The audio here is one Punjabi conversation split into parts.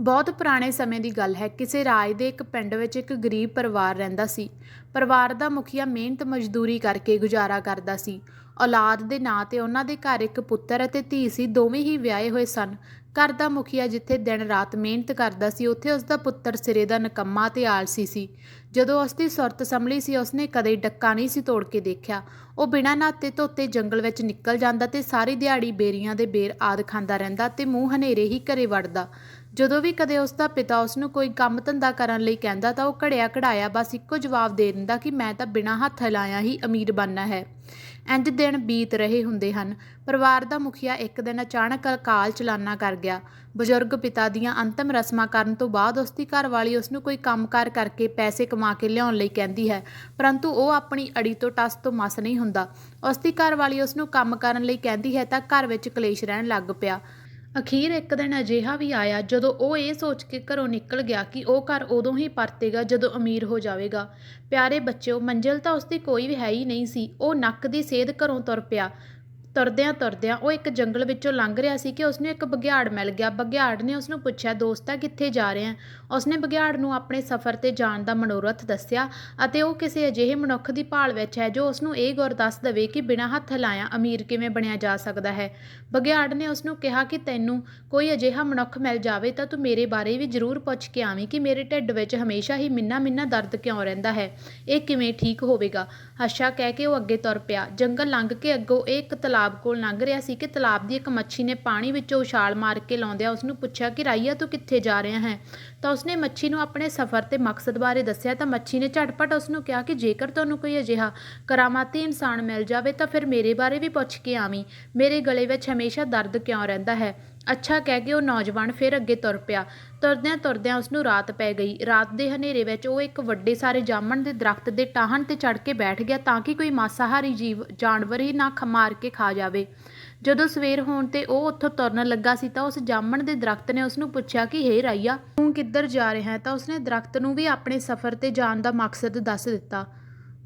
ਬਹੁਤ ਪੁਰਾਣੇ ਸਮੇਂ ਦੀ ਗੱਲ ਹੈ। ਕਿਸੇ ਰਾਜ ਦੇ ਇੱਕ ਪਿੰਡ ਵਿੱਚ ਇੱਕ ਗਰੀਬ ਪਰਿਵਾਰ ਰਹਿੰਦਾ ਸੀ। ਪਰਿਵਾਰ ਦਾ ਮੁਖੀਆ ਮਿਹਨਤ ਮਜ਼ਦੂਰੀ ਕਰਕੇ ਗੁਜ਼ਾਰਾ ਕਰਦਾ ਸੀ। ਔਲਾਦ ਦੇ ਨਾਂ ਤੇ ਉਹਨਾਂ ਦੇ ਘਰ ਇੱਕ ਪੁੱਤਰ ਅਤੇ ਧੀ ਸੀ। ਦੋਵੇਂ ਹੀ ਵਿਆਹੇ ਹੋਏ ਸਨ। ਘਰ ਦਾ ਮੁਖੀਆ ਜਿੱਥੇ ਦਿਨ ਰਾਤ ਮਿਹਨਤ ਕਰਦਾ ਸੀ, ਉੱਥੇ ਉਸ ਦਾ ਪੁੱਤਰ ਸਿਰੇ ਦਾ ਨਕੰਮਾ ਤੇ ਆਲਸੀ ਸੀ। ਜਦੋਂ ਉਸ ਦੀ ਸੁਰਤ ਸੰਭਲੀ ਸੀ, ਉਸਨੇ ਕਦੇ ਡੱਕਾ ਨਹੀਂ ਸੀ ਤੋੜ ਕੇ ਦੇਖਿਆ। ਉਹ ਬਿਨਾਂ ਨਾਤੇ ਧੋਤੇ ਜੰਗਲ ਵਿੱਚ ਨਿਕਲ ਜਾਂਦਾ ਤੇ ਸਾਰੀ ਦਿਹਾੜੀ ਬੇਰੀਆਂ ਦੇ ਬੇਰ ਆਦ ਖਾਂਦਾ ਰਹਿੰਦਾ ਤੇ ਮੂੰਹ ਹਨੇਰੇ ਹੀ ਘਰੇ ਵੜਦਾ। ਜਦੋਂ ਵੀ ਕਦੇ ਉਸ ਦਾ ਪਿਤਾ ਉਸ ਨੂੰ ਕੋਈ ਕੰਮ ਧੰਦਾ ਕਰਨ ਲਈ ਕਹਿੰਦਾ ਤਾਂ ਉਹ ਘੜਿਆ ਘੜਾਇਆ ਬਸ ਇੱਕੋ ਜਵਾਬ ਦੇ ਦਿੰਦਾ ਕਿ ਮੈਂ ਤਾਂ ਬਿਨਾਂ ਹੱਥ ਲਾਇਆ ਹੀ ਅਮੀਰ ਬਣਨਾ ਹੈ। ਇੰਜ ਦਿਨ ਬੀਤ ਰਹੇ ਹੁੰਦੇ ਹਨ। ਪਰਿਵਾਰ ਦਾ ਮੁਖੀਆ ਇੱਕ ਦਿਨ ਅਚਾਨਕ ਅਕਾਲ ਚਲਾਨਾ ਕਰ ਗਿਆ। ਬਜ਼ੁਰਗ ਪਿਤਾ ਦੀਆਂ ਅੰਤਮ ਰਸਮਾਂ ਕਰਨ ਤੋਂ ਬਾਅਦ ਉਸ ਦੀ ਘਰਵਾਲੀ ਉਸ ਨੂੰ ਕੋਈ ਕੰਮਕਾਰ ਕਰਕੇ ਪੈਸੇ ਕਮਾ ਕੇ ਲਿਆਉਣ ਲਈ ਕਹਿੰਦੀ ਹੈ, ਪਰੰਤੂ ਉਹ ਆਪਣੀ ਅੜੀ ਤੋਂ ਟਸ ਤੋਂ ਮਸ ਨਹੀਂ ਹੁੰਦਾ। ਉਸ ਦੀ ਘਰਵਾਲੀ ਉਸ ਨੂੰ ਕੰਮ ਕਰਨ ਲਈ ਕਹਿੰਦੀ ਹੈ ਤਾਂ ਘਰ ਵਿੱਚ ਕਲੇਸ਼ ਰਹਿਣ ਲੱਗ ਪਿਆ। ਅਖੀਰ ਇੱਕ ਦਿਨ ਅਜਿਹਾ ਵੀ ਆਇਆ ਜਦੋਂ ਉਹ ਇਹ ਸੋਚ ਕੇ ਘਰੋਂ ਨਿਕਲ ਗਿਆ ਕਿ ਉਹ ਘਰ ਉਦੋਂ ਹੀ ਪਰਤੇਗਾ ਜਦੋਂ ਅਮੀਰ ਹੋ ਜਾਵੇਗਾ। ਪਿਆਰੇ ਬੱਚਿਓ, ਮੰਜ਼ਿਲ ਤਾਂ ਉਸਦੀ ਕੋਈ ਵੀ ਹੈ ਹੀ ਨਹੀਂ ਸੀ। ਉਹ ਨੱਕ ਦੀ ਸੇਧ ਘਰੋਂ ਤੁਰ ਪਿਆ। ਤੁਰਦਿਆਂ ਤੁਰਦਿਆਂ ਉਹ ਇੱਕ ਜੰਗਲ ਵਿੱਚੋਂ ਲੰਘ ਰਿਹਾ ਸੀ ਕਿ ਉਸਨੂੰ ਇੱਕ ਬਘਿਆੜ ਮਿਲ ਗਿਆ। ਬਘਿਆੜ ਨੇ ਉਸਨੂੰ ਪੁੱਛਿਆ, ਦੋਸਤਾ, ਕਿੱਥੇ ਜਾ ਰਿਹਾ ਉਸਨੇ ਬਘਿਆੜ ਨੂੰ ਆਪਣੇ ਸਫ਼ਰ ਤੇ ਜਾਣ ਦਾ ਮਨੋਰਥ ਦੱਸਿਆ ਅਤੇ ਉਹ ਕਿਸੇ ਅਜਿਹੇ ਮਨੁੱਖ ਦੀ ਭਾਲ ਵਿੱਚ ਹੈ ਜੋ ਉਸਨੂੰ ਇਹ ਗੁਰ ਦੱਸ ਦੇਵੇ ਕਿ ਬਿਨਾਂ ਹੱਥ ਲਾਇਆ ਅਮੀਰ ਕਿਵੇਂ ਬਣਿਆ ਜਾ ਸਕਦਾ ਹੈ। ਬਘਿਆੜ ਨੇ ਉਸਨੂੰ ਕਿਹਾ ਕਿ, ਤੈਨੂੰ ਕੋਈ ਅਜਿਹਾ ਮਨੁੱਖ ਮਿਲ ਜਾਵੇ ਤਾਂ ਤੂੰ ਮੇਰੇ ਬਾਰੇ ਵੀ ਜ਼ਰੂਰ ਪੁੱਛ ਕੇ ਆਵੀਂ ਕਿ ਮੇਰੇ ਢਿੱਡ ਵਿੱਚ ਹਮੇਸ਼ਾ ਹੀ ਮਿੰਨਾ ਮਿੰਨਾ ਦਰਦ ਕਿਉਂ ਰਹਿੰਦਾ ਹੈ। ਇਹ ਕਿਵੇਂ ਠੀਕ ਹੋਵੇਗਾ? ਹੱਸ਼ਾ ਕਹਿ ਕੇ ਉਹ ਅੱਗੇ ਤੁਰ ਪਿਆ। ਜੰਗਲ ਲੰਘ ਕੇ ਅੱਗੋਂ ਇਹ ਇੱਕ ਤਲਾਬ ਕੋਲ ਲੰਘ ਰਿਹਾ ਸੀ ਕਿ ਤਲਾਬ ਦੀ ਇੱਕ ਮੱਛੀ ਨੇ ਪਾਣੀ ਵਿੱਚੋਂ ਉਛਾਲ ਮਾਰ ਕੇ ਲਾਉਂਦਿਆਂ ਉਸ ਨੂੰ ਪੁੱਛਿਆ ਕਿ ਰਾਈਆ ਤੂੰ ਕਿੱਥੇ ਜਾ ਰਿਹਾ ਹੈ? ਤਾਂ ਉਸਨੇ ਮੱਛੀ ਨੂੰ ਆਪਣੇ ਸਫ਼ਰ ਤੇ ਮਕਸਦ ਬਾਰੇ ਦੱਸਿਆ, ਤਾਂ ਮੱਛੀ ਨੇ ਝਟਪਟ ਉਸ ਨੂੰ ਕਿਹਾ ਕਿ ਜੇਕਰ ਤੁਹਾਨੂੰ ਕੋਈ ਅਜਿਹਾ ਕਰਾਮਾਤੀ ਇਨਸਾਨ ਮਿਲ ਜਾਵੇ ਤਾਂ ਫਿਰ ਮੇਰੇ ਬਾਰੇ ਵੀ ਪੁੱਛ ਕੇ ਆਵੀਂ। ਮੇਰੇ ਗਲੇ ਵਿੱਚ ਹਮੇਸ਼ਾ ਦਰਦ ਕਿਉਂ ਰਹਿੰਦਾ ਹੈ? ਅੱਛਾ ਕਹਿ ਕੇ ਉਹ ਨੌਜਵਾਨ ਫਿਰ ਅੱਗੇ ਤੁਰ ਪਿਆ। ਤੁਰਦਿਆਂ ਤੁਰਦਿਆਂ ਉਸ ਨੂੰ ਰਾਤ ਪੈ ਗਈ। ਰਾਤ ਦੇ ਹਨੇਰੇ ਵਿੱਚ ਉਹ ਇੱਕ ਵੱਡੇ ਸਾਰੇ ਜਾਮਣ ਦੇ ਦਰਖਤ ਦੇ ਟਾਹਣ ਤੇ ਚੜ ਕੇ ਬੈਠ ਗਿਆ ਤਾਂ ਕਿ ਕੋਈ ਮਾਸਾਹਾਰੀ ਜੀਵ, ਜਾਨਵਰ ਹੀ ਨਾ ਖ ਮਾਰ ਕੇ ਖਾ ਜਾਵੇ। ਜਦੋਂ ਸਵੇਰ ਹੋਣ ਤੇ ਉਹ ਉੱਥੋਂ ਤੁਰਨ ਲੱਗਾ ਸੀ ਤਾਂ ਉਸ ਜਾਮਣ ਦੇ ਦਰਖਤ ਨੇ ਉਸ ਨੂੰ ਪੁੱਛਿਆ ਕਿ, ਹੇ ਰਾਈਆ, ਤੂੰ ਕਿੱਧਰ ਜਾ ਰਿਹਾ ਹੈ? ਤਾਂ ਉਸਨੇ ਦਰਖਤ ਨੂੰ ਵੀ ਆਪਣੇ ਸਫ਼ਰ ਤੇ ਜਾਣ ਦਾ ਮਕਸਦ ਦੱਸ ਦਿੱਤਾ।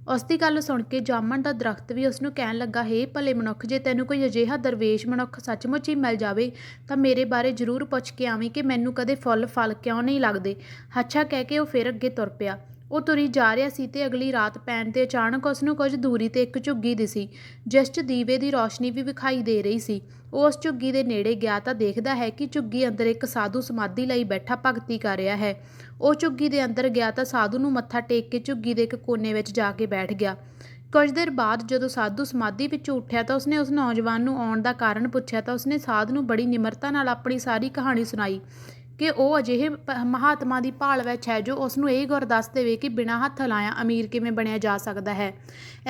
ਉਸ ਦੀ ਗੱਲ ਸੁਣ ਕੇ ਜਾਮਣ ਦਾ ਦਰਖਤ ਵੀ ਉਸ ਨੂੰ ਕਹਿਣ ਲੱਗਾ, ਹੇ ਭਲੇ ਮਨੁੱਖ, ਜੇ ਤੈਨੂੰ ਕੋਈ ਅਜਿਹਾ ਦਰਵੇਸ਼ ਮਨੁੱਖ ਸੱਚਮੁੱਚ ਹੀ ਮਿਲ ਜਾਵੇ, ਤਾਂ ਮੇਰੇ ਬਾਰੇ ਜ਼ਰੂਰ ਪੁੱਛ ਕੇ ਆਵੀਂ ਕਿ ਮੈਨੂੰ ਕਦੇ ਫੁੱਲ ਫਲ ਕਿਉਂ ਨਹੀਂ ਲੱਗਦੇ? ਹੱਛਾ ਕਹਿ ਕੇ ਉਹ ਫਿਰ ਅੱਗੇ ਤੁਰ ਪਿਆ। ਉਹ ਤੁਰੀ ਜਾ ਰਿਹਾ ਸੀ ਤੇ ਅਗਲੀ ਰਾਤ ਪੈਣ ਤੇ ਅਚਾਨਕ ਉਸ ਨੂੰ ਕੁਝ ਦੂਰੀ ਤੇ ਇੱਕ ਝੁੱਗੀ ਦਿਸੀ, ਜਿਸ 'ਚ ਦੀਵੇ ਦੀ ਰੌਸ਼ਨੀ ਵੀ ਵਿਖਾਈ ਦੇ ਰਹੀ ਸੀ। ਉਹ ਉਸ ਝੁੱਗੀ ਦੇ ਨੇੜੇ ਗਿਆ ਤਾਂ ਦੇਖਦਾ ਹੈ ਕਿ ਝੁੱਗੀ ਅੰਦਰ ਇੱਕ ਸਾਧੂ ਸਮਾਧੀ ਲਈ ਬੈਠਾ ਭਗਤੀ ਕਰ ਰਿਹਾ ਹੈ। ਉਹ ਝੁੱਗੀ ਦੇ ਅੰਦਰ ਗਿਆ ਤਾਂ ਸਾਧੂ ਨੂੰ ਮੱਥਾ ਟੇਕ ਕੇ ਝੁੱਗੀ ਦੇ ਇੱਕ ਕੋਨੇ ਵਿੱਚ ਜਾ ਕੇ ਬੈਠ ਗਿਆ। ਕੁਝ ਦੇਰ ਬਾਅਦ ਜਦੋਂ ਸਾਧੂ ਸਮਾਧੀ ਵਿੱਚੋਂ ਉੱਠਿਆ ਤਾਂ ਉਸਨੇ ਉਸ ਨੌਜਵਾਨ ਨੂੰ ਆਉਣ ਦਾ ਕਾਰਨ ਪੁੱਛਿਆ ਤਾਂ ਉਸਨੇ ਸਾਧ ਨੂੰ ਬੜੀ ਨਿਮਰਤਾ ਨਾਲ ਆਪਣੀ ਸਾਰੀ ਕਹਾਣੀ ਸੁਣਾਈ। ਕਿ ਉਹ ਅਜਿਹੇ ਪ- ਮਹਾਤਮਾ ਦੀ ਭਾਲ ਵਿੱਚ ਹੈ ਜੋ ਉਸ ਨੂੰ ਇਹ ਗੁਰ ਦੱਸ ਦੇਵੇ ਕਿ ਬਿਨਾਂ ਹੱਥ ਲਾਇਆ ਅਮੀਰ ਕਿਵੇਂ ਬਣਿਆ ਜਾ ਸਕਦਾ ਹੈ।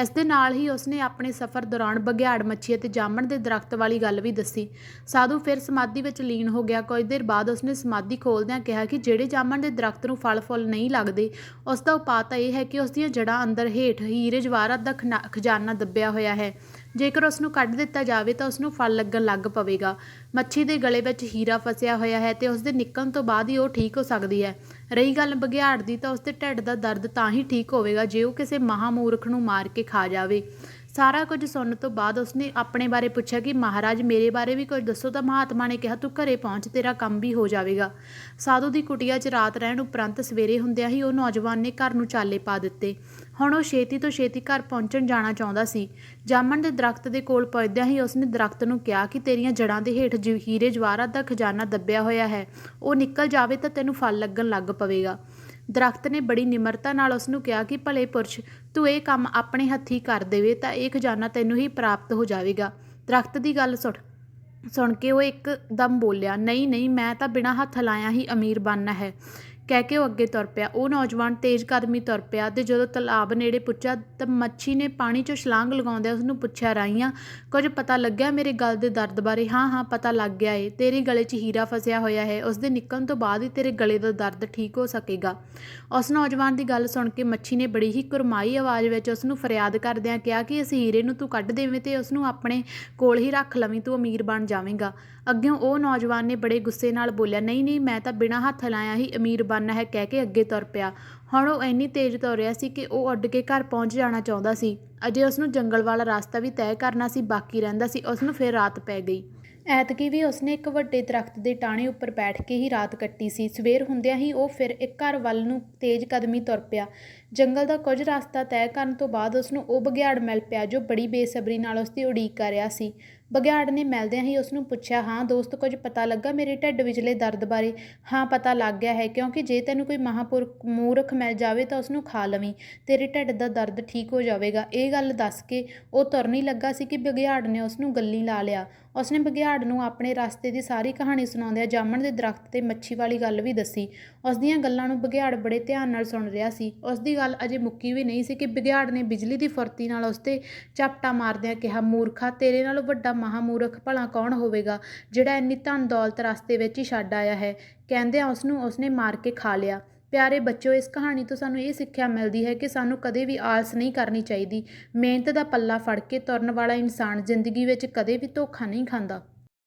ਇਸ ਦੇ ਨਾਲ ਹੀ ਉਸਨੇ ਆਪਣੇ ਸਫ਼ਰ ਦੌਰਾਨ ਬਘਿਆੜ ਮੱਛੀ ਅਤੇ ਜਾਮਣ ਦੇ ਦਰਖਤ ਵਾਲੀ ਗੱਲ ਵੀ ਦੱਸੀ। ਸਾਧੂ ਫਿਰ ਸਮਾਧੀ ਵਿੱਚ ਲੀਨ ਹੋ ਗਿਆ। ਕੁਝ ਦੇਰ ਬਾਅਦ ਉਸਨੇ ਸਮਾਧੀ ਖੋਲਦਿਆਂ ਕਿਹਾ ਕਿ ਜਿਹੜੇ ਜਾਮਣ ਦੇ ਦਰਖਤ ਨੂੰ ਫਲ ਫੁੱਲ ਨਹੀਂ ਲੱਗਦੇ, ਉਸ ਦਾ ਉਪਾਅ ਤਾਂ ਇਹ ਹੈ ਕਿ ਉਸ ਦੀਆਂ ਜੜ੍ਹਾਂ ਅੰਦਰ ਹੇਠ ਹੀਰੇ ਜਵਾਹਰਾਤ ਦਾ ਖਨਾ- ਖਜ਼ਾਨਾ ਦੱਬਿਆ ਹੋਇਆ ਹੈ। ਜੇਕਰ ਉਸ ਨੂੰ ਕੱਢ ਦਿੱਤਾ ਜਾਵੇ ਤਾਂ ਉਸ ਨੂੰ ਫਲ ਲੱਗਣ ਲੱਗ ਪਵੇਗਾ। ਮੱਛੀ ਦੇ ਗਲੇ ਵਿੱਚ ਹੀਰਾ ਫਸਿਆ ਹੋਇਆ ਹੈ ਤੇ ਉਸ ਦੇ ਨਿਕਲਣ ਤੋਂ ਬਾਅਦ ਹੀ ਉਹ ਠੀਕ ਹੋ ਸਕਦੀ ਹੈ। ਰਹੀ ਗੱਲ ਬਘਿਆੜ ਦੀ ਤਾਂ ਉਸ ਦੇ ਢਿੱਡ ਦਾ ਦਰਦ ਤਾਂ ਹੀ ਠੀਕ ਹੋਵੇਗਾ ਜੇ ਉਹ ਕਿਸੇ ਮਹਾਮੂਰਖ ਨੂੰ ਮਾਰ ਕੇ ਖਾ ਜਾਵੇ। ਸਾਰਾ ਕੁਝ ਸੁਣਨ ਤੋਂ ਬਾਅਦ ਉਸਨੇ ਆਪਣੇ ਬਾਰੇ ਪੁੱਛਿਆ ਕਿ, ਮਹਾਰਾਜ, ਮੇਰੇ ਬਾਰੇ ਵੀ ਕੁਝ ਦੱਸੋ ਤਾਂ ਮਹਾਤਮਾ ਨੇ ਕਿਹਾ, ਤੂੰ ਘਰੇ ਪਹੁੰਚ, ਤੇਰਾ ਕੰਮ ਵੀ ਹੋ ਜਾਵੇਗਾ। ਸਾਧੂ ਦੀ ਕੁਟੀਆ 'ਚ ਰਾਤ ਰਹਿਣ ਉਪਰੰਤ ਸਵੇਰੇ ਹੁੰਦਿਆਂ ਹੀ ਉਹ ਨੌਜਵਾਨ ਨੇ ਘਰ ਨੂੰ ਚਾਲੇ ਪਾ ਦਿੱਤੇ। ਹੁਣ ਉਹ ਛੇਤੀ ਤੋਂ ਛੇਤੀ ਘਰ ਪਹੁੰਚਣ ਜਾਣਾ ਚਾਹੁੰਦਾ ਸੀ। ਜਾਮਣ ਦੇ ਦਰਖਤ ਦੇ ਕੋਲ ਪਹੁੰਚਦਿਆਂ ਹੀ ਉਸਨੇ ਦਰਖਤ ਨੂੰ ਕਿਹਾ ਕਿ, ਤੇਰੀਆਂ ਜੜ੍ਹਾਂ ਦੇ ਹੇਠ ਜਿ- ਹੀਰੇ ਜਵਾਹਰਾਤ ਦਾ ਖਜ਼ਾਨਾ ਦੱਬਿਆ ਹੋਇਆ ਹੈ। ਉਹ ਨਿਕਲ ਜਾਵੇ ਤਾਂ ਤੈਨੂੰ ਫਲ ਲੱਗਣ ਲੱਗ ਪਵੇਗਾ। ਦਰਖਤ ਨੇ ਬੜੀ ਨਿਮਰਤਾ ਨਾਲ ਉਸ ਨੂੰ ਕਿਹਾ ਕਿ ਭਲੇ ਪੁਰਸ਼, ਤੂੰ ਇਹ ਕੰਮ ਆਪਣੇ ਹੱਥੀਂ ਕਰ ਦੇਵੇ ਤਾਂ ਇਹ ਖਜ਼ਾਨਾ ਤੈਨੂੰ ਹੀ ਪ੍ਰਾਪਤ ਹੋ ਜਾਵੇਗਾ। ਦਰਖਤ ਦੀ ਗੱਲ ਸੁਣ ਸੁਣ ਕੇ ਉਹ ਇੱਕ ਦਮ ਬੋਲਿਆ, ਨਹੀਂ ਨਹੀਂ, ਮੈਂ ਤਾਂ ਬਿਨਾਂ ਹੱਥ ਲਾਇਆ ਹੀ ਅਮੀਰ ਬਣਨਾ ਹੈ। ਕਹਿ ਕੇ ਉਹ ਅੱਗੇ ਤੁਰ ਪਿਆ। ਉਹ ਨੌਜਵਾਨ ਤੇਜ਼ ਕਦਮੀ ਤੁਰ ਪਿਆ ਤੇ ਜਦੋਂ ਤਲਾਬ ਨੇੜੇ ਪੁੱਜਾ ਤਾਂ ਮੱਛੀ ਨੇ ਪਾਣੀ 'ਚੋਂ ਛਲਾਂਗ ਲਗਾਉਂਦਿਆਂ ਉਸ ਨੂੰ ਪੁੱਛਿਆ, ਰਾਈਆਂ, ਕੁਝ ਪਤਾ ਲੱਗਿਆ ਮੇਰੇ ਗਲ ਦੇ ਦਰਦ ਬਾਰੇ? ਹਾਂ ਹਾਂ, ਪਤਾ ਲੱਗ ਗਿਆ ਏ। ਤੇਰੇ ਗਲੇ 'ਚ ਹੀਰਾ ਫਸਿਆ ਹੋਇਆ ਹੈ। ਉਸ ਦੇ ਨਿਕਲਣ ਤੋਂ ਬਾਅਦ ਹੀ ਤੇਰੇ ਗਲੇ ਦਾ ਦਰਦ ਠੀਕ ਹੋ ਸਕੇਗਾ। ਉਸ ਨੌਜਵਾਨ ਦੀ ਗੱਲ ਸੁਣ ਕੇ ਮੱਛੀ ਨੇ ਬੜੀ ਹੀ ਕੁਰਮਾਈ ਆਵਾਜ਼ ਵਿੱਚ ਉਸ ਨੂੰ ਫਰਿਆਦ ਕਰਦਿਆਂ ਕਿਹਾ ਕਿ ਇਸ ਹੀਰੇ ਨੂੰ ਤੂੰ ਕੱਢ ਦੇਵੇਂ ਤੇ ਉਸ ਨੂੰ ਆਪਣੇ ਕੋਲ ਹੀ ਰੱਖ ਲਵੀਂ, ਤੂੰ ਅਮੀਰ ਬਣ ਜਾਵੇਂਗਾ। ਅੱਗੇ ਉਹ ਨੌਜਵਾਨ ਨੇ ਬੜੇ ਗੁੱਸੇ ਨਾਲ ਬੋਲਿਆ, ਨਹੀਂ ਨਹੀਂ, ਮੈਂ ਤਾਂ ਬਿਨਾਂ ਹੱਥ ਲਾਇਆ ਹੀ ਅਮੀਰ ਬਣ ਬਣਨਾ ਹੈ ਕਹਿ ਕੇ ਅੱਗੇ ਤੁਰ ਪਿਆ। ਹੁਣ ਉਹ ਇੰਨੀ ਤੇਜ਼ ਤੁਰ ਰਿਹਾ ਸੀ ਕਿ ਉਹ ਉੱਡ ਕੇ ਘਰ ਪਹੁੰਚ ਜਾਣਾ ਚਾਹੁੰਦਾ ਸੀ। ਅਜੇ ਉਸ ਨੂੰ ਜੰਗਲ ਵਾਲਾ ਰਸਤਾ ਵੀ ਤੈਅ ਕਰਨਾ ਸੀ, ਬਾਕੀ ਰਹਿੰਦਾ ਸੀ ਉਸ ਨੂੰ ਫਿਰ ਰਾਤ ਪੈ ਗਈ। ਐਤਕੀ ਵੀ ਉਸਨੇ ਇੱਕ ਵੱਡੇ ਦਰਖਤ ਦੇ ਟਾਹਣੇ ਉੱਪਰ ਬੈਠ ਕੇ ਹੀ ਰਾਤ ਕੱਟੀ ਸੀ। ਸਵੇਰ ਹੁੰਦਿਆਂ ਹੀ ਉਹ ਫਿਰ ਇੱਕ ਘਰ ਵੱਲ ਨੂੰ ਤੇਜ਼ ਕਦਮੀ ਤੁਰ ਪਿਆ। ਜੰਗਲ ਦਾ ਕੁਝ ਰਸਤਾ ਤੈਅ ਕਰਨ ਤੋਂ ਬਾਅਦ ਉਸਨੂੰ ਉਹ ਬਘਿਆੜ ਮਿਲ ਪਿਆ ਜੋ ਬੜੀ ਬੇਸਬਰੀ ਨਾਲ ਉਸਦੀ ਉਡੀਕ ਕਰ ਰਿਹਾ ਸੀ। ਬਘਿਆੜ ਨੇ ਮਿਲਦਿਆਂ ਹੀ ਉਸਨੂੰ ਪੁੱਛਿਆ, ਹਾਂ ਦੋਸਤ, ਕੁਝ ਪਤਾ ਲੱਗਾ ਮੇਰੇ ਢਿੱਡ ਵਿਚਲੇ ਦਰਦ ਬਾਰੇ? ਹਾਂ, ਪਤਾ ਲੱਗ ਗਿਆ ਹੈ, ਕਿਉਂਕਿ ਜੇ ਤੈਨੂੰ ਕੋਈ ਮਹਾਪੁਰਖ ਮੂਰਖ ਮਿਲ ਜਾਵੇ ਤਾਂ ਉਸਨੂੰ ਖਾ ਲਵੀਂ। ਤੇਰੇ ਢਿੱਡ ਦਾ ਦਰਦ ਠੀਕ ਹੋ ਜਾਵੇਗਾ। ਇਹ ਗੱਲ ਦੱਸ ਕੇ ਉਹ ਤੁਰਨ ਹੀ ਲੱਗਾ, ਸੀ ਕਿ ਬਘਿਆੜ ਨੇ ਉਸਨੂੰ ਗੱਲੀ ਲਾ ਲਿਆ। ਉਸਨੇ ਬਘਿਆੜ ਨੂੰ ਆਪਣੇ ਰਸਤੇ ਦੀ ਸਾਰੀ ਕਹਾਣੀ ਸੁਣਾਉਂਦਿਆਂ ਜਾਮਣ ਦੇ ਦਰਖਤ ਤੇ ਮੱਛੀ ਵਾਲੀ ਗੱਲ ਵੀ ਦੱਸੀ। ਉਸ ਦੀਆਂ ਗੱਲਾਂ ਨੂੰ ਬਘਿਆੜ ਬੜੇ ਧਿਆਨ ਨਾਲ ਸੁਣ ਰਿਹਾ ਸੀ। ਉਸ ਦੀ ਗੱਲ ਅਜੇ ਮੁੱਕੀ ਵੀ ਨਹੀਂ ਸੀ ਕਿ ਬਘਿਆੜ ਨੇ ਬਿਜਲੀ ਦੀ ਫੁਰਤੀ ਨਾਲ ਉਸ ਤੇ ਝਪਟਾ ਮਾਰਦਿਆਂ ਕਿਹਾ, ਮੂਰਖਾ, ਤੇਰੇ ਨਾਲੋਂ ਵੱਡਾ ਮਹਾਮੂਰਖ ਭਲਾ ਕੌਣ ਹੋਵੇਗਾ? ਜਿਹੜਾ ਇੰਨੀ ਧਨ ਦੌਲਤ ਰਸਤੇ ਵਿੱਚ ਹੀ ਛੱਡ ਆਇਆ ਹੈ। ਕਹਿੰਦਿਆਂ ਉਸ ਨੂੰ ਉਸਨੇ ਮਾਰ ਕੇ ਖਾ ਲਿਆ। ਪਿਆਰੇ ਬੱਚਿਓ, ਇਸ ਕਹਾਣੀ ਤੋਂ ਸਾਨੂੰ ਇਹ ਸਿੱਖਿਆ ਮਿਲਦੀ ਹੈ ਕਿ ਸਾਨੂੰ ਕਦੇ ਵੀ ਆਲਸ ਨਹੀਂ ਕਰਨੀ ਚਾਹੀਦੀ। ਮਿਹਨਤ ਦਾ ਪੱਲਾ ਫੜ ਕੇ ਤੁਰਨ ਵਾਲਾ ਇਨਸਾਨ ਜ਼ਿੰਦਗੀ ਵਿੱਚ ਕਦੇ ਵੀ ਧੋਖਾ ਨਹੀਂ ਖਾਂਦਾ।